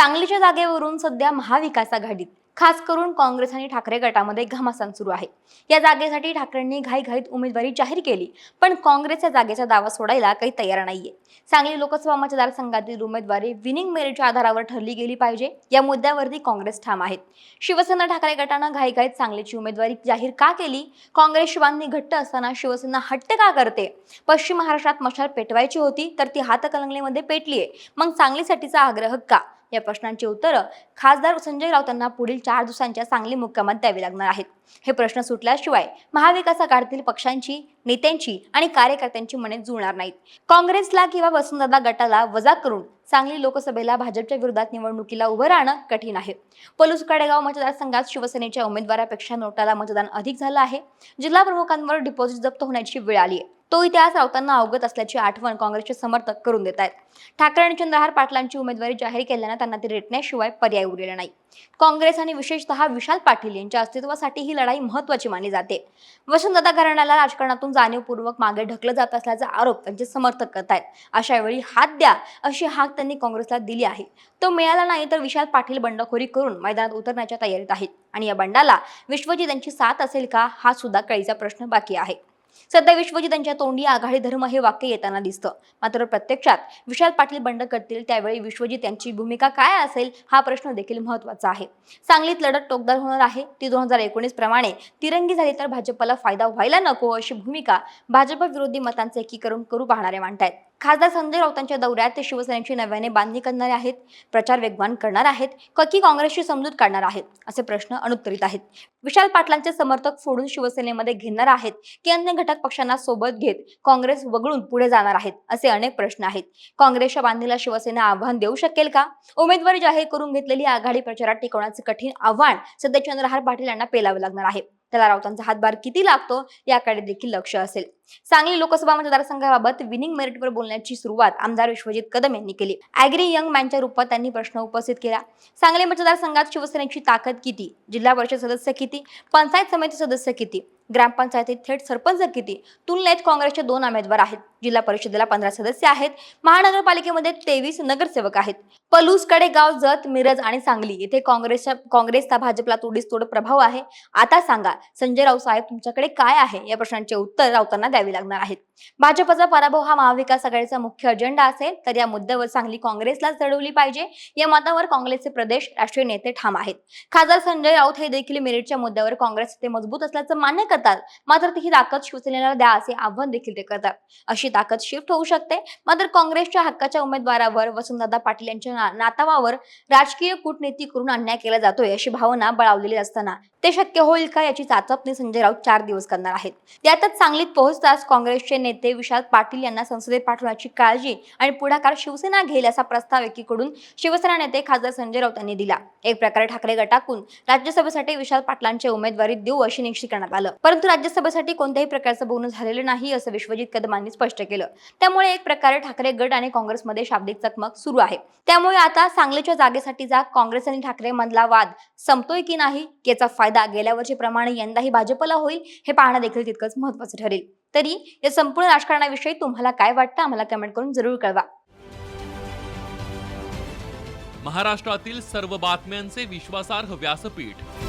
सांगलीच्या जागेवरून सध्या महाविकास आघाडीत खास करून काँग्रेस आणि ठाकरे गटामध्ये घमासान सुरू आहे. या जागेसाठी ठाकरेंनी घाईघाईत उमेदवारी जाहीर केली पण काँग्रेस या जागेचा दावा सोडायला काही तयार नाहीये. सांगली लोकसभा मतदारसंघातील उमेदवारी विनिंग मेरिटच्या आधारावर ठरली गेली पाहिजे या मुद्द्यावरती काँग्रेस ठाम आहेत. शिवसेना ठाकरे गटानं घाईघाईत सांगलीची उमेदवारी जाहीर का केली? काँग्रेस शिवांनी घट्ट असताना शिवसेना हट्ट का करते? पश्चिम महाराष्ट्रात मशाल पेटवायची होती तर ती हातकलंगलेमध्ये पेटलीये. मग सांगलीसाठीचा आग्रह का? या प्रश्नांची उत्तरं खासदार संजय राऊत यांना पुढील चार दिवसांच्या सांगली मुक्कामात द्यावी लागणार आहेत. हे प्रश्न सुटल्याशिवाय महाविकास आघाडीतील पक्षांची नेत्यांची आणि कार्यकर्त्यांची मने जुळणार नाहीत. काँग्रेसला किंवा वसुंधरा गटाला वजा करून सांगली लोकसभेला भाजपच्या विरोधात निवडणुकीला उभं राहणं कठीण आहे. पलूस कडेगाव मतदारसंघात शिवसेनेच्या उमेदवारापेक्षा नोटाला मतदान अधिक झालं आहे. जिल्हा प्रमुखांवर डिपॉझिट जप्त होण्याची वेळ आली आहे. तो इतिहास राऊतांना अवगत असल्याची आठवण काँग्रेसचे समर्थक करून देत आहेत. ठाकरे आणि चंद्रहार पाटलांची उमेदवारी जाहीर केल्यानं त्यांना ती रेटण्याशिवाय पर्याय उरलेला नाही. काँग्रेस आणि विशेषतः विशाल पाटील यांच्या अस्तित्वासाठी ही लढाई महत्वाची मानली जाते. वसंतदादा घराण्याला राजकारणातून जाणीवपूर्वक मागे ढकलं जात असल्याचा आरोप त्यांचे समर्थक करत आहेत. अशा वेळी हात द्या अशी हाक त्यांनी काँग्रेसला दिली आहे. तो मिळाला नाही तर विशाल पाटील बंडखोरी करून मैदानात उतरण्याच्या तयारीत आहेत. आणि या बंडाला विश्वजित यांची साथ असेल का हा सुद्धा कळीचा प्रश्न बाकी आहे. सध्या विश्वजित यांच्या तोंडी आघाडी धर्म हे वाक्य येताना दिसतं. मात्र प्रत्यक्षात विशाल पाटील बंड करतील त्यावेळी विश्वजित यांची भूमिका काय असेल हा प्रश्न देखील महत्त्वाचा आहे. सांगलीत लढत टोकदार होणार आहे. ती दोन हजार एकोणीस प्रमाणे तिरंगी झाली तर भाजपला फायदा व्हायला नको अशी भूमिका भाजप विरोधी मतांचे एकीकरण करू पाहणारे मांडतायत. खासदार संजय राऊतांच्या दौऱ्यात ते शिवसेनेची नव्याने बांधणी करणारे आहेत प्रचार वेगवान करणार आहेत क- की काँग्रेसची समजूत काढणार आहेत असे प्रश्न अनुत्तरित आहेत. विशाल पाटलांचे समर्थक फोडून शिवसेनेमध्ये घेणार आहेत की अन्य घटक पक्षांना सोबत घेत काँग्रेस वगळून पुढे जाणार आहेत असे अनेक प्रश्न आहेत. काँग्रेसच्या बांधणीला शिवसेना आव्हान देऊ शकेल का? उमेदवारी जाहीर करून घेतलेली आघाडी प्रचारात टिकवण्याचे कठीण आव्हान सध्या चंद्रहार पाटील यांना पेलावे लागणार आहे. त्याला राऊतांचा हातभार किती लागतो याकडे देखील लक्ष असेल. सांगली लोकसभा मतदारसंघाबाबत विनिंग मेरिटवर बोलण्याची सुरुवात आमदार विश्वजित कदम यांनी केली. अॅग्री यंग मॅनच्या रूपात त्यांनी प्रश्न उपस्थित केला. सांगली मतदारसंघात शिवसेनेची ताकद किती? जिल्हा परिषद सदस्य किती? पंचायत समिती सदस्य किती? ग्रामपंचायतीत थेट सरपंच किती तुलनेत काँग्रेसचे दोन उमेदवार आहेत. जिल्हा परिषदेला पंधरा सदस्य आहेत. महानगरपालिकेमध्ये तेवीस नगरसेवक आहेत. पलूसकडे कडेगाव जत मिरज आणि सांगली. येथे काँग्रेसच्या काँग्रेसचा भाजपला तोडीस तोड प्रभाव आहे. आता सांगा संजय राऊत साहेब तुमच्याकडे काय आहे? या प्रश्नांचे उत्तर राऊतांना द्यावी लागणार आहेत. भाजपचा पराभव हा महाविकास आघाडीचा मुख्य अजेंडा असेल तर या मुद्द्यावर सांगली काँग्रेसलाच चढवली पाहिजे. या मतावर काँग्रेसचे प्रदेश राष्ट्रीय नेते ठाम आहेत. खासदार संजय राऊत हे देखील मिरजच्या मुद्द्यावर काँग्रेस ते मजबूत असल्याचं मान्य करतात. मात्र ही ताकद शिवसेनेला द्या असे आव्हान देखील ते करतात. अशी ताकद शिफ्ट होऊ शकते. मात्र काँग्रेसच्या हक्काच्या उमेदवारावर वसंतदादा पाटील यांच्या नातावावर राजकीय कूटनीती करून अन्याय केला जातोय अशी भावना बळावलेली असताना ते शक्य होईल का याची चाचपणी संजय राऊत चार दिवस करणार आहेत. त्यातच सांगलीत पोहोचताच काँग्रेसचे नेते विशाल पाटील यांना संसदेत पाठवण्याची काळजी आणि पुढाकार शिवसेना घेईल असा प्रस्ताव एकीकडून शिवसेना नेते खासदार संजय राऊत यांनी दिला. एक प्रकारे ठाकरे गटाकून राज्यसभेसाठी विशाल पाटलांची उमेदवारी देऊ अशी निश्चित करण्यात आलं. परंतु राज्यसभेसाठी कोणत्याही प्रकारचं बोलणं झालेलं नाही असं विश्वजित कदमांनी स्पष्ट केलं. त्यामुळे एक प्रकारे ठाकरे गट आणि काँग्रेसमध्ये शाब्दिक चकमक सुरू आहे. त्यामुळे आता सांगलीच्या जागेसाठीचा काँग्रेस आणि ठाकरे मधला वाद संपतोय की नाही याचा फायदा गेल्या वर्षीप्रमाणे यंदाही भाजपला होईल हे पाहणं देखील तितकंच महत्वाचं ठरेल. तरी या संपूर्ण राजकारणाविषयी तुम्हाला काय वाटतं आम्हाला कमेंट करून जरूर कळवा. महाराष्ट्रातील सर्व बातम्यांचे विश्वासार्ह व्यासपीठ